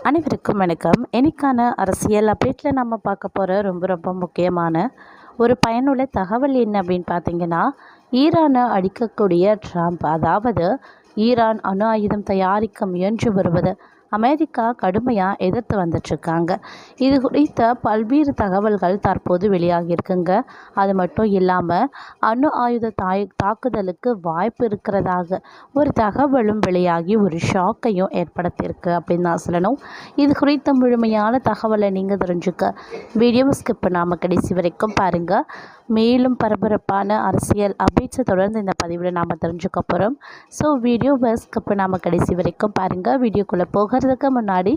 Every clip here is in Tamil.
அனைவருக்கும் வணக்கம். எனக்கான அரசியல் அப்டேட்டில் நம்ம பார்க்க போகிற ரொம்ப ரொம்ப முக்கியமான ஒரு பயனுள்ள தகவல் என்ன அப்படின்னு பார்த்தீங்கன்னா ஈரானை அடிக்கக்கூடிய ட்ரம்ப் அதாவது ஈரான் அணு ஆயுதம் தயாரிக்க முயன்று வருவது அமெரிக்கா கடுமையாக எதிர்த்து வந்துட்டுருக்காங்க. இது குறித்த பல்வேறு தகவல்கள் தற்போது வெளியாகியிருக்குங்க. அது மட்டும் இல்லாமல் அணு ஆயுத தாய் தாக்குதலுக்கு வாய்ப்பு இருக்கிறதாக ஒரு தகவலும் வெளியாகி ஒரு ஷாக்கையும் ஏற்படுத்தியிருக்கு அப்படின்னு தான் சொல்லணும். இது குறித்த முழுமையான தகவலை நீங்கள் தெரிஞ்சுக்க வீடியோவை ஸ்கிப் பண்ணாமல் கடைசி வரைக்கும் பாருங்கள் மேலும் பரபரப்பான அரசியல் அப்டேட்ஸை தொடர்ந்து இந்த பதிவில் நாம் தெரிஞ்சுக்க போகிறோம் ஸோ வீடியோ ஸ்கிப் நாம் கடைசி வரைக்கும் பாருங்கள் வீடியோக்குள்ளே போகிறதுக்கு முன்னாடி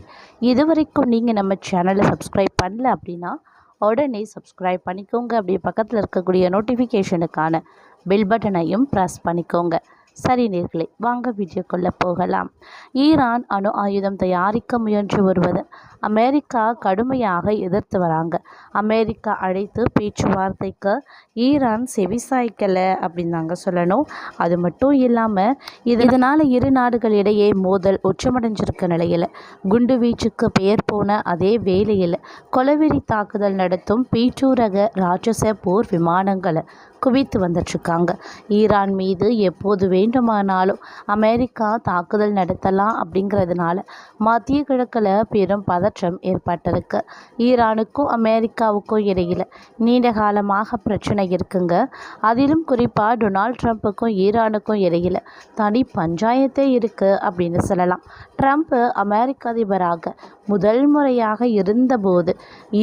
இது வரைக்கும் நீங்கள் நம்ம சேனலை சப்ஸ்கிரைப் பண்ணல அப்படின்னா உடனே சப்ஸ்கிரைப் பண்ணிக்கோங்க. அப்படியே பக்கத்தில் இருக்கக்கூடிய நோட்டிஃபிகேஷனுக்கான பில் பட்டனையும் ப்ரெஸ் பண்ணிக்கோங்க. சரி நேர்களை வாங்க வீடியோக்குள்ளே போகலாம். ஈரான் அணு ஆயுதம் தயாரிக்க முயன்று வருவது அமெரிக்கா கடுமையாக எதிர்த்து வராங்க. அமெரிக்கா அழைத்து பேச்சுவார்த்தைக்கு ஈரான் செவிசாய்க்கலை அப்படின்னு நாங்கள் சொல்லணும். அது மட்டும் இல்லாமல் இது இதனால் இரு நாடுகளிடையே மோதல் உச்சமடைஞ்சிருக்க நிலையில் குண்டு வீச்சுக்கு பெயர் போன அதே வேளையில் கொலவெறி தாக்குதல் நடத்தும் பீச்சூரக ராட்சச போர் விமானங்களை குவித்து வந்துட்டுருக்காங்க ஈரான் மீது எப்போது வேண்டுமானாலும் அமெரிக்கா தாக்குதல் நடத்தலாம் அப்படிங்கிறதுனால மத்திய கிழக்கில் பெரும் பதற்றம் ஏற்பட்டிருக்கு. ஈரானுக்கும் அமெரிக்காவுக்கும் இடையில் நீண்ட காலமாக பிரச்சனை இருக்குங்க. அதிலும் குறிப்பாக டொனால்ட் ட்ரம்ப்புக்கும் ஈரானுக்கும் இடையில் தனி பஞ்சாயத்தே இருக்குது அப்படின்னு சொல்லலாம். ட்ரம்ப் அமெரிக்க அதிபராக முதல் முறையாக இருந்தபோது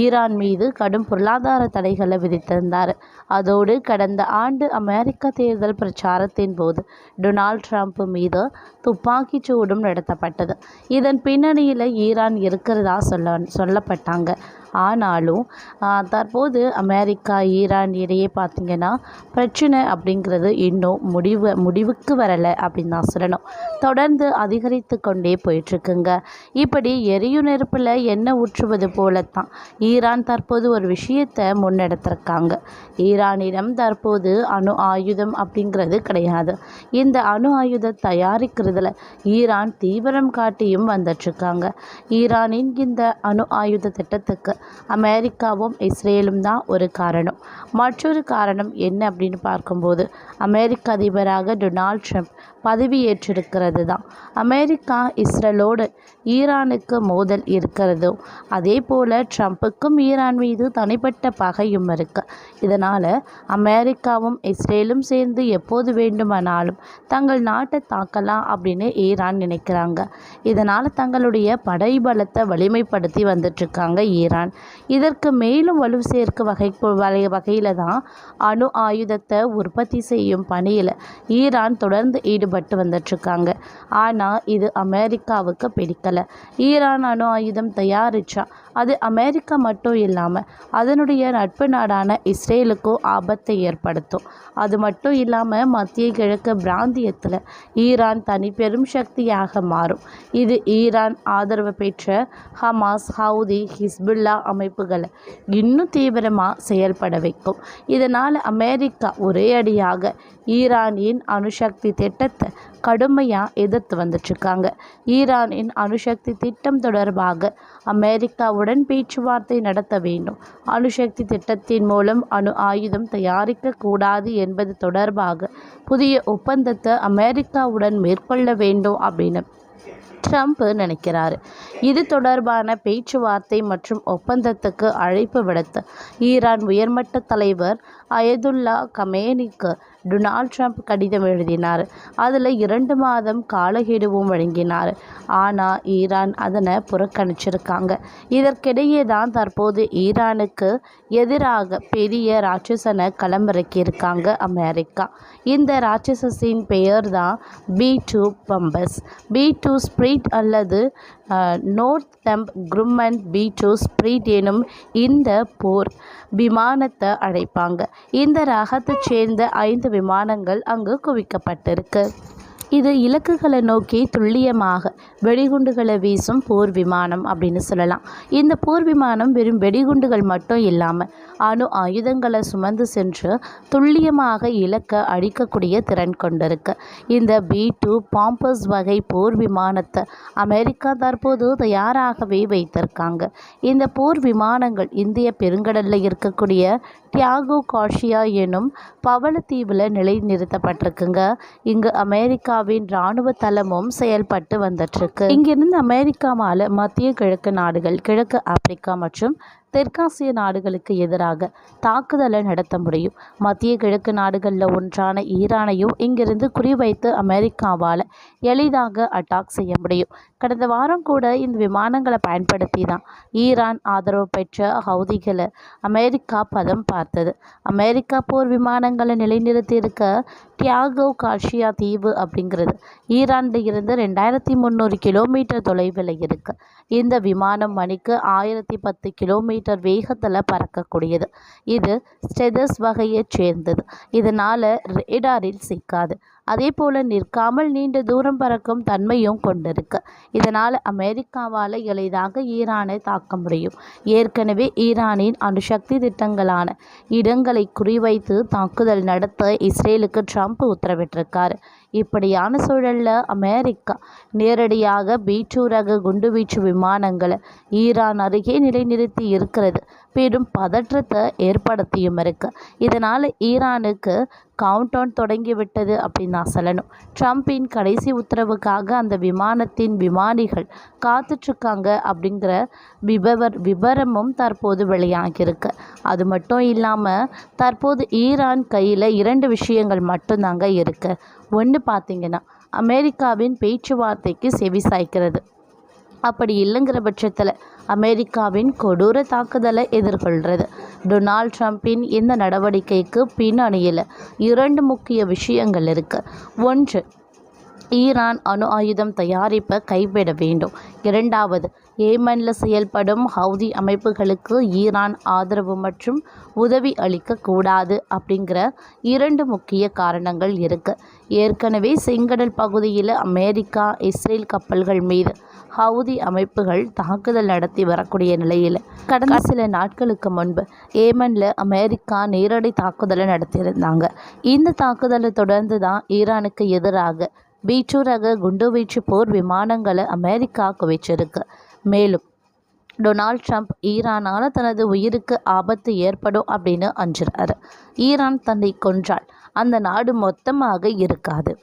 ஈரான் மீது கடும் பொருளாதார தடைகளை விதித்திருந்தார். அதோடு கடந்த ஆண்டு அமெரிக்க தேர்தல் பிரச்சாரத்தின் போது டொனால்ட் ட்ரம்ப் மீது துப்பாக்கிச் சூடும் நடத்தப்பட்டது. இதன் பின்னணியில் ஈரான் இருக்கிறதா சொல்ல சொல்லப்பட்டாங்க. ஆனாலும் தற்போது அமெரிக்கா ஈரான் இடையே பார்த்திங்கன்னா பிரச்சனை அப்படிங்கிறது இன்னும் முடிவு முடிவுக்கு வரலை அப்படின்னு தான் சொல்லணும். தொடர்ந்து அதிகரித்து கொண்டே போயிட்டுருக்குங்க. இப்படி எரியும் நெருப்பில் எண்ணெய் ஊற்றுவது போலத்தான் ஈரான் தற்போது ஒரு விஷயத்தை முன்னெடுத்திருக்காங்க. ஈரானிடம் தற்போது அணு ஆயுதம் அப்படிங்கிறது கிடையாது. இந்த அணு ஆயுதம் தயாரிக்கிறதுல ஈரான் தீவிரம் காட்டியும் வந்துட்டுருக்காங்க. ஈரானின் இந்த அணு ஆயுத திட்டத்துக்கு அமெரிக்காவும் இஸ்ரேலும் தான் ஒரு காரணம். மற்றொரு காரணம் என்ன அப்படின்னு பார்க்கும்போது அமெரிக்க அதிபராக டொனால்ட் ட்ரம்ப் பதவியேற்றிருக்கிறது தான். அமெரிக்கா இஸ்ரேலோடு ஈரானுக்கு மோதல் இருக்கிறதும் அதே போல் ட்ரம்ப்புக்கும் ஈரான் மீது தனிப்பட்ட பகையும் இருக்கு. இதனால் அமெரிக்காவும் இஸ்ரேலும் சேர்ந்து எப்போது வேண்டுமானாலும் தங்கள் நாட்டை தாக்கலாம் அப்படின்னு ஈரான் நினைக்கிறாங்க. இதனால் தங்களுடைய படை பலத்தை வலிமைப்படுத்தி வந்துட்டுருக்காங்க ஈரான். இதற்கு மேலும் வலு சேர்க்க வகை வகை வகையில் தான் அணு ஆயுதத்தை உற்பத்தி செய்யும் பணியில் ஈரான் தொடர்ந்து ஈடுபட்டு வந்துட்டுருக்காங்க. ஆனால் இது அமெரிக்காவுக்கு பிடிக்கலை. ஈரான் அணு ஆயுதம் தயாரித்தா அது அமெரிக்கா மட்டும் இல்லாமல் அதனுடைய நட்பு நாடான இஸ்ரேலுக்கும் ஆபத்தை ஏற்படுத்தும். அது மட்டும் இல்லாமல் மத்திய கிழக்கு பிராந்தியத்தில் ஈரான் தனி பெரும் சக்தியாக மாறும். இது ஈரான் ஆதரவு பெற்ற ஹமாஸ் ஹவுதி ஹிஸ்புல்லா அமைப்புகளை இன்னும் தீவிரமாக செயல்பட வைக்கும். இதனால் அமெரிக்கா ஒரே அடியாக ஈரானின் அணுசக்தி திட்டத்தை கடுமையாக எதிர்த்து வந்துட்டுருக்காங்க ஈரானின் அணுசக்தி திட்டம் தொடர்பாக அமெரிக்காவுடன் உடன் பேச்சுவார்த்தை நடத்த வேண்டும். அணுசக்தி திட்டத்தின் மூலம் அணு ஆயுதம் தயாரிக்கக்கூடாது என்பது தொடர்பாக புதிய ஒப்பந்தத்தை அமெரிக்காவுடன் மேற்கொள்ள வேண்டும் அப்படின்னு ட்ரம்ப் நினைக்கிறாரு. இது தொடர்பான பேச்சுவார்த்தை மற்றும் ஒப்பந்தத்துக்கு அழைப்பு விடுத்த ஈரான் உயர்மட்ட தலைவர் அயதுல்லா கமேனிக்கு டொனால்ட் ட்ரம்ப் கடிதம் எழுதினார். அதில் இரண்டு மாதம் காலக்கெடுவும் வழங்கினார். ஆனால் ஈரான் அதனை புறக்கணிச்சிருக்காங்க. இதற்கிடையே தான் தற்போது ஈரானுக்கு எதிராக பெரிய ராட்சசனை களமிறக்கியிருக்காங்க அமெரிக்கா. இந்த ராட்சசத்தின் பெயர் தான் B two bombers. B two spirit அல்லது Northrop Grumman B spirit எனும் இந்த போர் விமானத்தை அழைப்பாங்க இந்த ரகத்தைச் சேர்ந்த ஐந்து விமானங்கள் அங்கு குவிக்கப்பட்டிருக்கு. இது இலக்குகளை நோக்கி துல்லியமாக வெடிகுண்டுகளை வீசும் போர் விமானம் அப்படின்னு சொல்லலாம். இந்த போர் விமானம் வெறும் வெடிகுண்டுகள் மட்டும் இல்லாமல் அணு ஆயுதங்களை சுமந்து சென்று துல்லியமாக இலக்க அழிக்கக்கூடிய திறன் கொண்டிருக்கு. இந்த பி டூ பாம்பஸ் வகை போர் விமானத்தை அமெரிக்கா தற்போது தயாராகவே வைத்திருக்காங்க. இந்த போர் விமானங்கள் இந்திய பெருங்கடலில் இருக்கக்கூடிய டியாகோ காஷியா எனும் பவளத்தீவில் நிலைநிறுத்தப்பட்டிருக்குங்க. இங்கு அமெரிக்காவின் இராணுவ தளமும் செயல்பட்டு வந்துட்டுருக்கு. இங்கிருந்து அமெரிக்காவால் மத்திய கிழக்கு நாடுகள் கிழக்கு ஆப்பிரிக்கா மற்றும் தெற்காசிய நாடுகளுக்கு எதிராக தாக்குதலை நடத்த முடியும். மத்திய கிழக்கு நாடுகளில் ஒன்றான ஈரானையும் இங்கிருந்து குறிவைத்து அமெரிக்காவால் எளிதாக அட்டாக் செய்ய முடியும். கடந்த வாரம் கூட இந்த விமானங்களை பயன்படுத்தி தான் ஈரான் ஆதரவு பெற்ற ஹவுதிகளை அமெரிக்கா பதம் பார்த்தது. அமெரிக்கா போர் விமானங்களை நிலைநிறுத்தி இருக்க டியாகோ காஷியா தீவு அப்படிங்கிறது ஈரானில் இருந்து ரெண்டாயிரத்தி முந்நூறு கிலோமீட்டர் தொலைவில் இருக்குது இந்த விமானம் மணிக்கு ஆயிரத்தி பத்து கிலோமீட்டர் வேகத்தில் பறக்கக்கூடியது. இது ஸ்டெதஸ் வகையைச் சேர்ந்தது. இதனால் ரேடாரில் சிக்காது. அதே போல் நிற்காமல் நீண்ட தூரம் பறக்கும் தன்மையும் கொண்டிருக்கு. இதனால் அமெரிக்காவால் எளிதாக ஈரானை தாக்க முடியும். ஏற்கனவே ஈரானின் அணுசக்தி திட்டங்களான இடங்களை குறிவைத்து தாக்குதல் நடத்த இஸ்ரேலுக்கு ட்ரம்ப் உத்தரவிட்டிருக்காரு. இப்படியான சூழலில் அமெரிக்கா நேரடியாக பீச்சு ரக குண்டுவீச்சு விமானங்களை ஈரான் அருகே நிலைநிறுத்தி இருக்கிறது. பெரும் பதற்றத்தை ஏற்படுத்தியும் இருக்கு. இதனால் ஈரானுக்கு கவுண்டவுன் தொடங்கிவிட்டது அப்படின்னு நான் சொல்லணும். ட்ரம்பின் கடைசி உத்தரவுக்காக அந்த விமானத்தின் விமானிகள் காத்துட்ருக்காங்க அப்படிங்கிற விபவர் விபரமும் தற்போது வெளியாகியிருக்கு. அது மட்டும் இல்லாமல் தற்போது ஈரான் கையில் இரண்டு விஷயங்கள் மட்டும்தாங்க இருக்குது ஒன்று பார்த்தீங்கன்னா அமெரிக்காவின் பேச்சுவார்த்தைக்கு செவி சாய்க்கிறது. அப்படி இல்லைங்கிற பட்சத்தில் அமெரிக்காவின் கொடூர தாக்குதலை எதிர்கொள்கிறது டொனால்ட் ட்ரம்ப்பின் இந்த நடவடிக்கைக்கு பின்னணியில் இரண்டு முக்கிய விஷயங்கள் இருக்குது ஒன்று ஈரான் அணு ஆயுதம் தயாரிப்பை கைவிட வேண்டும். இரண்டாவது ஏமனில் செயல்படும் ஹவுதி அமைப்புகளுக்கு ஈரான் ஆதரவு மற்றும் உதவி அளிக்கக்கூடாது அப்படிங்கிற இரண்டு முக்கிய காரணங்கள் இருக்குது ஏற்கனவே செங்கடல் பகுதியில் அமெரிக்கா இஸ்ரேல் கப்பல்கள் மீது ஹவுதி அமைப்புகள் தாக்குதல் நடத்தி வரக்கூடிய நிலையில் கடந்த சில நாட்களுக்கு முன்பு ஏமனில் அமெரிக்கா நேரடி தாக்குதலை நடத்தியிருந்தாங்க. இந்த தாக்குதலை தொடர்ந்து தான் ஈரானுக்கு எதிராக பீச்சு ரக குண்டுவீச்சு போர் விமானங்களை அமெரிக்கா குவிச்சிருக்கு. மேலும் டொனால்ட் ட்ரம்ப் ஈரானால் தனது உயிருக்கு ஆபத்து ஏற்படும் அப்படின்னு அஞ்சுறாரு. ஈரான் தன்னை கொன்றால் அந்த நாடு மொத்தமாக இருக்காது.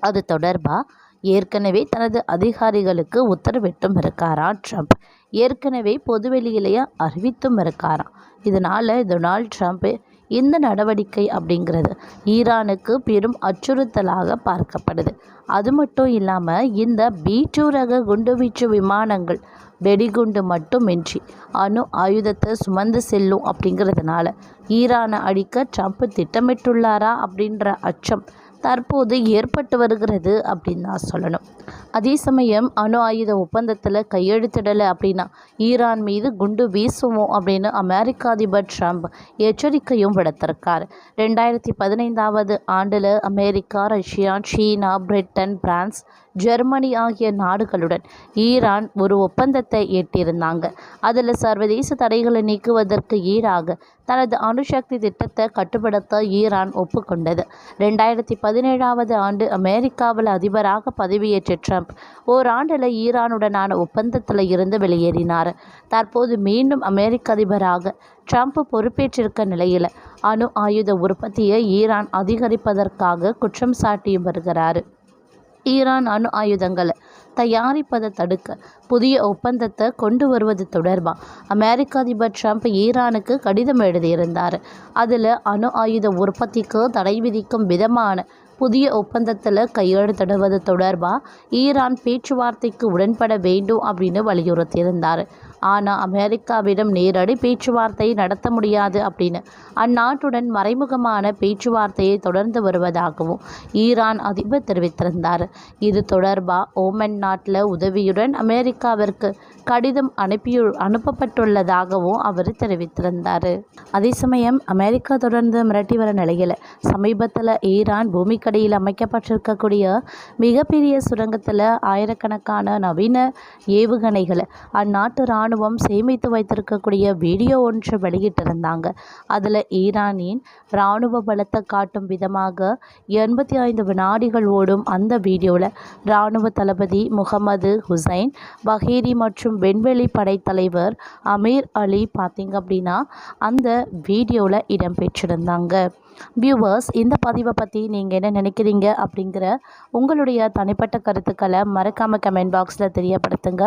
அது தொடர்பாக ஏற்கனவே தனது அதிகாரிகளுக்கு உத்தரவிட்டும் இருக்காராம் ட்ரம்ப்? ஏற்கனவே பொதுவெளியிலேயே அறிவித்தும் இருக்காராம். இதனால் டொனால்ட் ட்ரம்ப் இந்த நடவடிக்கை அப்படிங்கிறது ஈரானுக்கு பெரும் அச்சுறுத்தலாக பார்க்கப்படுது. அது மட்டும் இல்லாமல் இந்த பி டூ ரக குண்டுவீச்சு விமானங்கள் வெடிகுண்டு மட்டுமின்றி அணு ஆயுதத்தை சுமந்து செல்லும் அப்படிங்கிறதுனால ஈரானை அழிக்க ட்ரம்ப் திட்டமிட்டுள்ளாரா அப்படின்ற அச்சம் தற்போது ஏற்பட்டு வருகிறது அப்படின்னு தான் சொல்லணும். அதே சமயம் அணு ஆயுத ஒப்பந்தத்தில் கையெழுத்திடலை அப்படின்னா ஈரான் மீது குண்டு வீசுவோம் அப்படின்னு அமெரிக்க அதிபர் ட்ரம்ப் எச்சரிக்கையும் விடுத்திருக்கார். ரெண்டாயிரத்தி பதினைந்தாவது ஆண்டில் America Russia China Britain France Germany ஆகிய நாடுகளுடன் ஈரான் ஒரு ஒப்பந்தத்தை எட்டியிருந்தாங்க. அதில் சர்வதேச தடைகளை நீக்குவதற்கு ஈடாக தனது அணுசக்தி திட்டத்தை கட்டுப்படுத்த ஈரான் ஒப்புக்கொண்டது. ரெண்டாயிரத்தி பதினேழாவது ஆண்டு அமெரிக்காவில் அதிபராக பதவியேற்ற ட்ரம்ப் ஓராண்டில் ஈரானுடனான ஒப்பந்தத்தில் இருந்து வெளியேறினார். தற்போது மீண்டும் அமெரிக்க அதிபராக ட்ரம்ப் பொறுப்பேற்றிருக்க நிலையில் அணு ஆயுத உற்பத்தியை ஈரான் அதிகரிப்பதற்காக குற்றம் சாட்டியும் வருகிறார். ஈரான் அணு ஆயுதங்களை தயாரிப்பதை தடுக்க புதிய ஒப்பந்தத்தை கொண்டு வருவது தொடர்பாக அமெரிக்க அதிபர் ட்ரம்ப் ஈரானுக்கு கடிதம் எழுதியிருந்தார். அதில் அணு ஆயுத உற்பத்திக்கு தடை விதிக்கும் விதமான புதிய ஒப்பந்தத்தில் கையெழுத்திடுவது தொடர்பாக ஈரான் பேச்சுவார்த்தைக்கு உடன்பட வேண்டும் அப்படின்னு வலியுறுத்தியிருந்தார். ஆனால் அமெரிக்காவிடம் நேரடி பேச்சுவார்த்தை நடத்த முடியாது அப்படின்னு. அந்நாட்டுடன் மறைமுகமான பேச்சுவார்த்தையை தொடர்ந்து வருவதாகவும் ஈரான் அதிபர் தெரிவித்திருந்தார். இது தொடர்பாக ஓமன் நாட்டில் உதவியுடன் அமெரிக்காவிற்கு கடிதம் அனுப்பியு அனுப்பப்பட்டுள்ளதாகவும் அவர் தெரிவித்திருந்தார். அதே சமயம் அமெரிக்கா தொடர்ந்து மிரட்டி வர நிலையில் சமீபத்தில் ஈரான் பூமிக்கடியில் அமைக்கப்பட்டிருக்கக்கூடிய மிகப்பெரிய சுரங்கத்தில் ஆயிரக்கணக்கான நவீன ஏவுகணைகளை அந்நாட்டு இராணுவம் சேமித்து வைத்திருக்கக்கூடிய வீடியோ ஒன்று வெளியிட்டிருந்தாங்க. அதில் ஈரானின் இராணுவ பலத்தை காட்டும் விதமாக எண்பத்தி ஐந்து வினாடிகள் ஓடும் அந்த வீடியோவில் இராணுவ தளபதி முகமது ஹுசைன் பஹீரி மற்றும் விண்வெளி படைத்தலைவர் அமீர் அலி பார்த்திங்க அப்படின்னா அந்த வீடியோவில் இடம்பெற்றிருந்தாங்க வியூவர்ஸ் இந்த பதிவை பற்றி நீங்கள் என்ன நினைக்கிறீங்க அப்படிங்கிற உங்களுடைய தனிப்பட்ட கருத்துக்களை மறக்காமல் கமெண்ட் பாக்ஸில் தெரியப்படுத்துங்க.